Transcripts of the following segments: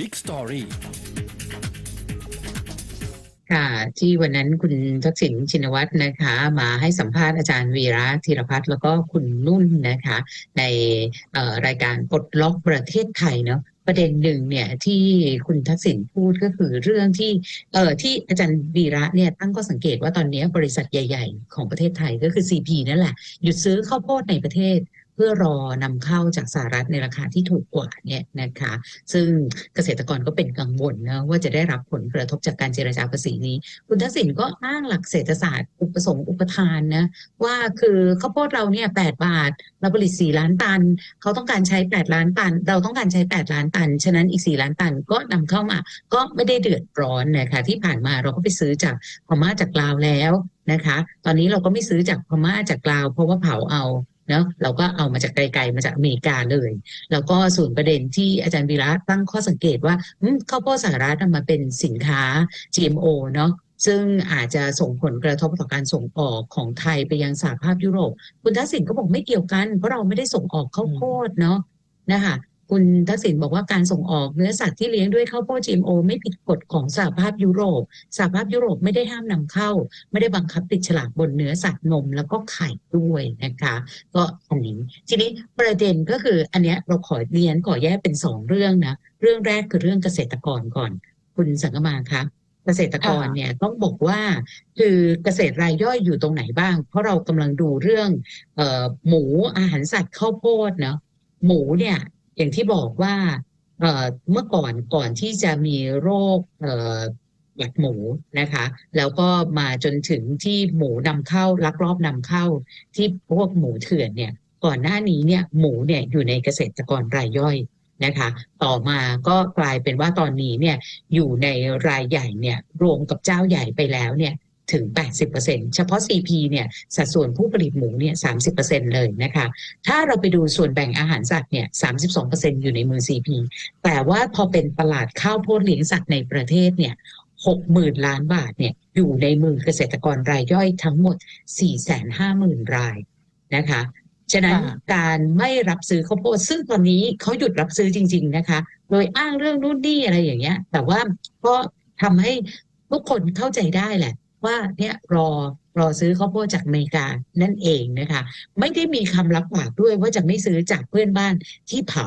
Big Story ค่ะที่วันนั้นคุณทักษิณชินวัตรนะคะ มาให้สัมภาษณ์อาจารย์วีระธีรพัฒน์แล้วก็คุณนุ่นนะคะ ในรายการปลดล็อกประเทศไทยเนาะประเด็นหนึ่งเนี่ยที่คุณทักษิณพูดก็คือเรื่องที่เอ่อที่อาจารย์วีระเนี่ยตั้งก็สังเกตว่าตอนนี้บริษัทใหญ่ ๆ ของประเทศไทยก็คือ CP นั่นแหละหยุดซื้อข้าวโพดในประเทศ พื่อรอนำเข้าจากสหรัฐในราคาที่ถูกกว่าเนี่ยนะคะ ซึ่งเกษตรกรก็เป็นกังวลนะว่าจะได้รับผลกระทบจากการเจรจาภาษีนี้ คุณทักษิณก็อ้างหลักเศรษฐศาสตร์ อุปสงค์อุปทานนะว่าคือข้าวโพดเราเนี่ยแปดบาท เราผลิตสี่ล้านตัน เขาต้องการใช้แปดล้านตัน เราต้องการใช้แปดล้านตัน ฉะนั้นอีกสี่ล้านตันก็นำเข้ามา ก็ไม่ได้เดือดร้อนนะคะที่ผ่านมาเราก็ไปซื้อจากพม่าจากลาวแล้วนะคะ ตอนนี้เราก็ไม่ซื้อจากพม่าจากลาว เพราะว่าเผาเอา เนาะเราก็เอามาจากไกลๆมาจากอเมริกาเลย แล้วก็ส่วนประเด็นที่อาจารย์วีระตั้งข้อสังเกตว่าข้าวโพดสหรัฐมาเป็นสินค้า GMO เนาะซึ่งอาจจะส่งผลกระทบต่อการส่งออกของไทยไปยังสหภาพยุโรป คุณทักษิณก็บอกไม่เกี่ยวกัน เพราะเราไม่ได้ส่งออกข้าวโพดเนาะนะคะ คุณทักษิณบอกว่าการส่งออกเนื้อสัตว์ที่เลี้ยงด้วยข้าวโพด GMO ไม่ผิดกฎของสหภาพยุโรปสหภาพยุโรปไม่ได้ห้ามนำเข้า ไม่ได้บังคับติดฉลากบนเนื้อสัตว์นมแล้วก็ไข่ด้วยนะคะ ก็อันนี้ทีนี้ประเด็นก็คืออันเนี้ยเราขอเรียนขอแยกเป็นสองเรื่องนะเรื่องแรกคือเรื่องเกษตรกรก่อน คุณสังกมาคะเกษตรกรค่ะเนี่ยต้องบอกว่าคือเกษตรรายย่อยอยู่ตรงไหนบ้าง เพราะเรากำลังดูเรื่องเอ่อหมูอาหารสัตว์ข้าวโพดเนาะหมูเนี่ย อย่างที่บอกว่าเมื่อก่อนก่อนที่จะมีโรคหวัดหมูนะคะ แล้วก็มาจนถึงที่หมูนำเข้าลักลอบนำเข้า ที่พวกหมูเถื่อนเนี่ย ก่อนหน้านี้เนี่ยหมูเนี่ยอยู่ในเกษตรกรรายย่อยนะคะ ต่อมาก็กลายเป็นว่าตอนนี้เนี่ยอยู่ในรายใหญ่เนี่ยรวมกับเจ้าใหญ่ไปแล้วเนี่ย ถึง 80%เฉพาะ CP เนี่ยสัดส่วนผู้ผลิตหมูเนี่ย30%เลยนะคะถ้าเราไปดูส่วนแบ่งอาหารสัตว์เนี่ย32%อยู่ในมือ CP แต่ว่าพอเป็นตลาดข้าวโพดเลี้ยงสัตว์ในประเทศเนี่ย60,000ล้านบาทเนี่ยอยู่ในมือเกษตรกรรายย่อยทั้งหมด 450,000 รายนะคะฉะนั้นค่ะการไม่รับซื้อข้าวโพดซึ่งตอนนี้เขาหยุดรับซื้อจริง ๆนะคะ โดยอ้างเรื่องนู่นนี่อะไรอย่างเงี้ย แต่ว่าก็ทำให้ทุกคนเข้าใจได้แหละ ว่าเนี่ยรอรอซื้อข้าวโพดจากอเมริกานั่นเองนะคะ ไม่ได้มีคำรับปากด้วยว่าจะไม่ซื้อจากเพื่อนบ้านที่เผา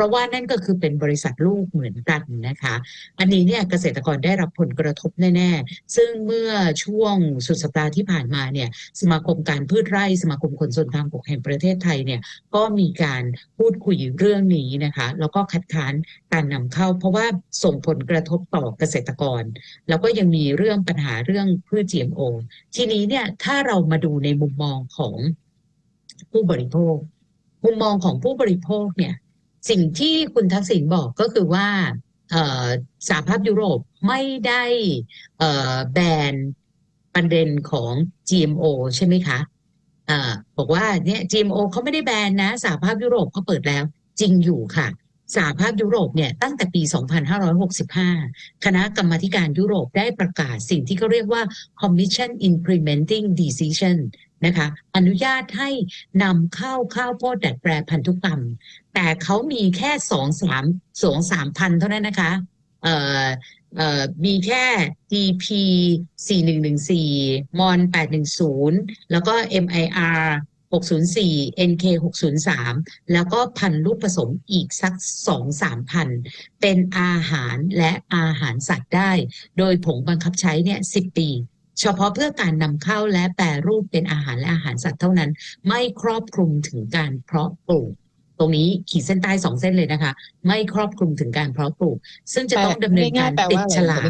ราะว่านั่นก็คือเป็นบริษัทลูกเหมือนกันนะคะ อันนี้เนี่ยเกษตรกรได้รับผลกระทบแน่ ๆ ซึ่งเมื่อช่วงสุดสัปดาห์ที่ผ่านมาเนี่ยสมาคมการพืชไร่สมาคมขนส่งทางบกแห่งประเทศไทยเนี่ยก็มีการพูดคุยเรื่องนี้นะคะ แล้วก็คัดค้านการนำเข้า เพราะว่าส่งผลกระทบต่อเกษตรกร แล้วก็ยังมีเรื่องปัญหาเรื่องพืช GMO ทีนี้เนี่ยถ้าเรามาดูในมุมมองของผู้บริโภค มุมมองของผู้บริโภคเนี่ย สิ่งที่คุณทักษิณบอกก็คือว่าสหภาพยุโรปไม่ได้แบนประเด็นของ GMO ใช่ไหมคะอ่าบอกว่าเนี่ย GMO เขาไม่ได้แบนนะสหภาพยุโรปเขาเปิดแล้ว จริงอยู่ค่ะสหภาพยุโรปเนี่ยตั้งแต่ปี 2565 คณะกรรมาการยุโรปได้ประกาศสิ่งที่เขาเรียกว่า Commission Implementing Decision นะคะอนุญาตให้นำเข้าข้าวโพดดัดแปลพันธุกรรม แต่เขามีแค่สองสามสองสามพันเท่านั้นนะคะเอ่อเอ่อมีแค่ DP 4114 MON 810 แล้วก็ MIR 604 NK 603 แล้วก็พันธุ์ลูกผสมอีกสักสองสามพัน เป็นอาหารและอาหารสัตว์ได้ โดยผงบังคับใช้เนี่ยสิบปี เฉพาะเพื่อการนำเข้าและแปรรูปเป็นอาหารและอาหารสัตว์เท่านั้น ไม่ครอบคลุมถึงการเพาะปลูกตรงนี้ขีดเส้นใต้สองเส้นเลยนะคะ ไม่ครอบคลุมถึงการเพาะปลูก ซึ่งจะต้องดำเนินการติดฉลาก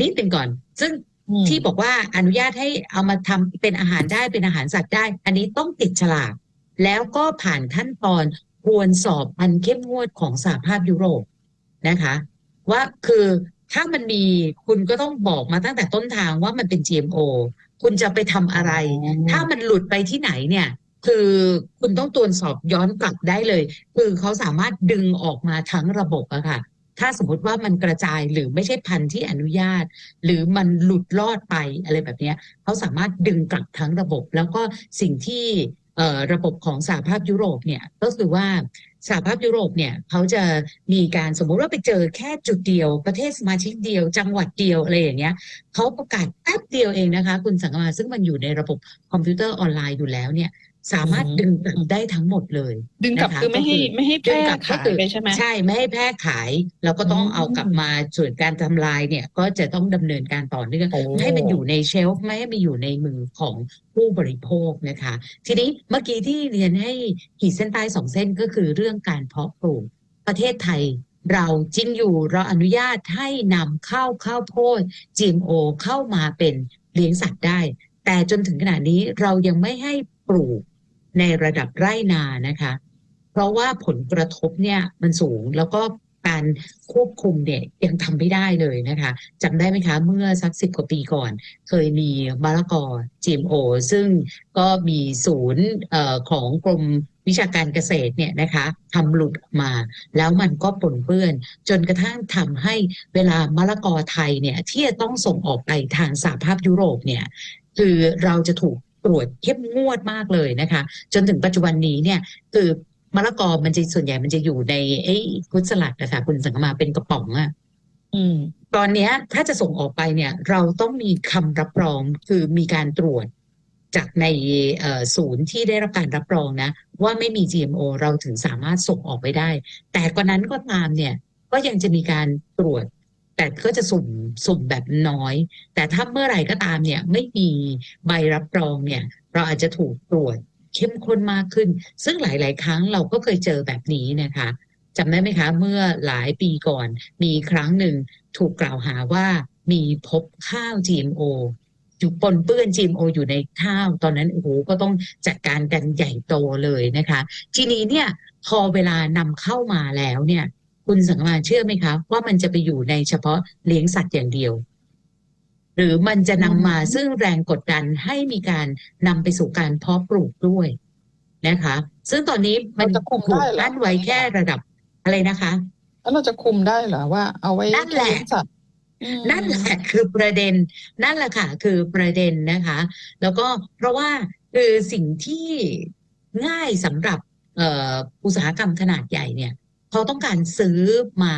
นิดหนึ่งก่อน ซึ่งที่บอกว่าอนุญาตให้เอามาทำเป็นอาหารได้เป็นอาหารสัตว์ได้ อันนี้ต้องติดฉลากแล้วก็ผ่านขั้นตอนควรสอบอันเข้มงวดของสหภาพยุโรปนะคะ ว่าคือ ถ้ามันมีคุณก็ต้องบอกมาตั้งแต่ต้นทางว่ามันเป็น GMO คุณจะไปทำอะไร ถ้ามันหลุดไปที่ไหนเนี่ย คือคุณต้องตรวจสอบย้อนกลับได้เลย คือเขาสามารถดึงออกมาทั้งระบบอะค่ะ ถ้าสมมติว่ามันกระจายหรือไม่ใช่พันธุ์ที่อนุญาต หรือมันหลุดลอดไปอะไรแบบเนี้ยเขาสามารถดึงกลับทั้งระบบ แล้วก็สิ่งที่เอ่อระบบของสหภาพยุโรปเนี่ยก็คือว่า สหภาพยุโรปเนี่ยเขาจะมีการสมมุติว่าไปเจอแค่จุดเดียว ประเทศสมาชิกเดียว จังหวัดเดียวอะไรอย่างเงี้ยเขาประกาศแป๊บเดียวเองนะคะ คุณสังกมาซึ่งมันอยู่ในระบบคอมพิวเตอร์ออนไลน์อยู่แล้วเนี่ย สามารถอืมดึงกลับได้ทั้งหมดเลยดึงกลับนะคะคือไม่ให้ก็คือไม่ให้แพดึร่งกลับก็ขายคือเลยใช่ไหม ใช่ไม่ให้แพร่ขายแล้วก็ต้องอืม เอากลับมาส่วนการทำลายเนี่ยก็จะต้องดำเนินการต่อเนื่อง โอ้ ให้มันอยู่ในเชลฟ์ไม่ให้มันอยู่ในมือของผู้บริโภคนะคะ ทีนี้เมื่อกี้ที่เรียนให้ขีดเส้นใต้สองเส้นก็คือเรื่องการเพาะปลูกประเทศไทย เราจริงอยู่เราอนุญาตให้นำเข้าข้าวโพด GMO เข้ามาเป็นเลี้ยงสัตว์ได้ แต่จนถึงขณะนี้เรายังไม่ให้ปลูก ในระดับไร่นานะคะ เพราะว่าผลกระทบเนี่ยมันสูงแล้วก็การควบคุมเนี่ยยังทำไม่ได้เลยนะคะจำได้ไหมคะเมื่อสักสิบกว่าปีก่อน เคยมีมะละกอ GMO ซึ่งก็มีศูนย์ของกรมวิชาการเกษตรเนี่ยนะคะทำหลุดออกมา แล้วมันก็ปนเปื้อน จนกระทั่งทำให้เวลามะละกอไทยเนี่ยที่จะต้องส่งออกไปทางสหภาพยุโรปเนี่ยคือเราจะถูก ตรวจเข้มงวดมากเลยนะคะ จนถึงปัจจุบันนี้เนี่ยคือมะละกอมันจะส่วนใหญ่มันจะอยู่ในไอ้กุสลัดนะคะคุณสังกมาเป็นกระป๋องอะอืมตอนเนี้ยถ้าจะส่งออกไปเนี่ย เราต้องมีคำรับรองคือมีการตรวจจากในเอ่อศูนย์ที่ได้รับการรับรองนะ ว่าไม่มี GMO เราถึงสามารถส่งออกไปได้ แต่กว่านั้นก็ตามเนี่ย ก็ยังจะมีการตรวจ แต่ก็จะสุ่มสุ่มแบบน้อย แต่ถ้าเมื่อไหร่ก็ตามเนี่ยไม่มีใบรับรองเนี่ย เราอาจจะถูกตรวจเข้มข้นมากขึ้น ซึ่งหลาย ๆ ครั้งเราก็เคยเจอแบบนี้นะคะจำได้ไหมคะ เมื่อหลายปีก่อน มีครั้งหนึ่งถูกกล่าวหาว่ามีพบข้าว GMO อยู่ปนเปื้อน GMO อยู่ในข้าว ตอนนั้นโอ้โหก็ต้องจัดการกันใหญ่โตเลยนะคะ ทีนี้เนี่ยพอเวลานำเข้ามาแล้วเนี่ย คุณสังมาเชื่อไหมคะ ว่ามันจะไปอยู่ในเฉพาะเลี้ยงสัตว์อย่างเดียว หรือมันจะนำมาอืมซึ่งแรงกดดันให้มีการนำไปสู่การเพาะปลูกด้วยนะคะ ซึ่งตอนนี้มันเราจะคุมถูกได้เหรออั้นไว้แค่ระดับอะไรนะคะ แล้วเราจะคุมได้เหรอว่า เอาไว้นั่นแหละเลี้ยงสัตว์อืมนั่นแหละคือประเด็น นั่นแหละค่ะ คือประเด็นนะคะ แล้วก็เพราะว่าคือสิ่งที่ง่ายสำหรับเอ่ออุตสาหกรรมขนาดใหญ่เนี่ย เขาต้องการซื้อมา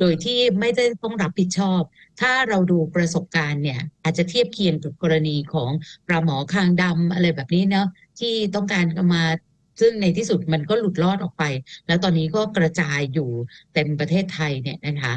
โดยที่ไม่ได้ต้องรับผิดชอบ ถ้าเราดูประสบการณ์เนี่ยอาจจะเทียบเคียงกับกรณีของปลาหมอคางดำอะไรแบบนี้เนาะที่ต้องการมาซึ่งในที่สุดมันก็หลุดรอดออกไป แล้วตอนนี้ก็กระจายอยู่เต็มประเทศไทยเนี่ยนะคะ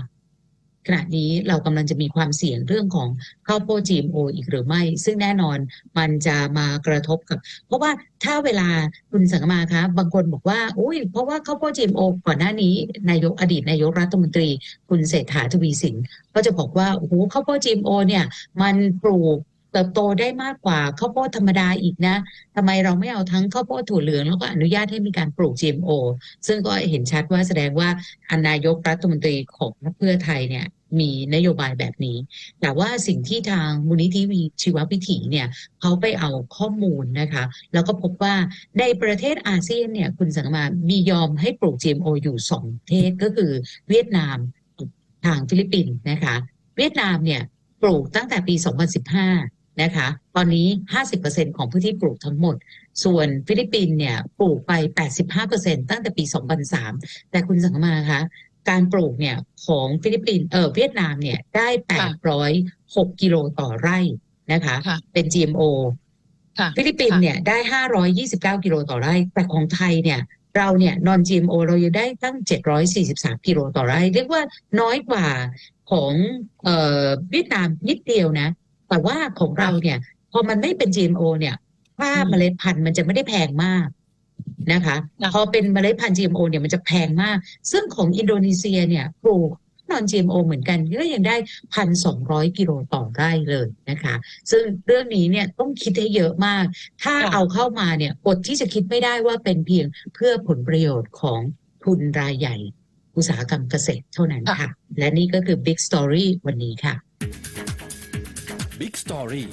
ขณะนี้เรากำลังจะมีความเสี่ยงเรื่องของข้าวโพด GMO อีกหรือไม่ ซึ่งแน่นอนมันจะมากระทบกับ เพราะว่าถ้าเวลาคุณสังกมาคะบางคนบอกว่าอุ้ยเพราะว่าข้าวโพด GMO ก่อนหน้านี้นายกอดีตนายกรัฐมนตรี คุณเศรษฐาทวีสินก็จะบอกว่าโอ้โหข้าวโพด GMO เนี่ยมันปลูก เติบโตได้มากกว่าข้าวโพดธรรมดาอีกนะทำไมเราไม่เอาทั้งข้าวโพดถั่วเหลืองแล้วก็อนุญาตให้มีการปลูก GMO ซึ่งก็เห็นชัดว่าแสดงว่าอนนายกรัฐมนตรีของพรรคเพื่อไทยเนี่ยมีนโยบายแบบนี้ แต่ว่าสิ่งที่ทางมูลนิธิวีชีววิถีเนี่ยเขาไปเอาข้อมูลนะคะ แล้วก็พบว่าในประเทศอาเซียนเนี่ยคุณสังมามียอมให้ปลูก GMO อยู่สองประเทศก็คือเวียดนามทางฟิลิปปินส์นะคะ เวียดนามเนี่ยปลูกตั้งแต่ปี 2015 นะคะ ตอนนี้ 50%ของพื้นที่ปลูกทั้งหมด ส่วนฟิลิปปินส์เนี่ยปลูกไป 85%ตั้งแต่ปี 2003 แต่คุณสังมาคะการปลูกเนี่ยของฟิลิปปินส์เออเวียดนามเนี่ยได้ 806 กิโลต่อไร่นะคะค่ะเป็น GMO ค่ะฟิลิปปินส์เนี่ยได้ 529 กิโลต่อไร่ แต่ของไทยเนี่ยเราเนี่ย non GMO เรายังได้ตั้ง 743 กิโลต่อไร่ เรียกว่าน้อยกว่าของเอ่อเวียดนามนิดเดียวนะ แต่ว่าของเราเนี่ย พอมันไม่เป็น GMO เนี่ยค่าอืมเมล็ดพันธุ์มันจะไม่ได้แพงมากนะคะค่ะพอเป็นเมล็ดพันธุ์ GMO เนี่ยมันจะแพงมาก ซึ่งของอินโดนีเซียเนี่ยปลูกนอน GMO เหมือนกันก็ยังได้พันสองร้อยกิโลต่อไร่เลยนะคะ ซึ่งเรื่องนี้เนี่ยต้องคิดให้เยอะมาก ถ้าค่ะเอาเข้ามาเนี่ยอดที่จะคิดไม่ได้ว่าเป็นเพียงเพื่อผลประโยชน์ของทุนรายใหญ่ อุตสาหกรรมเกษตรเท่านั้นค่ะ และนี่ก็คือ Big Story วันนี้ค่ะ Big Story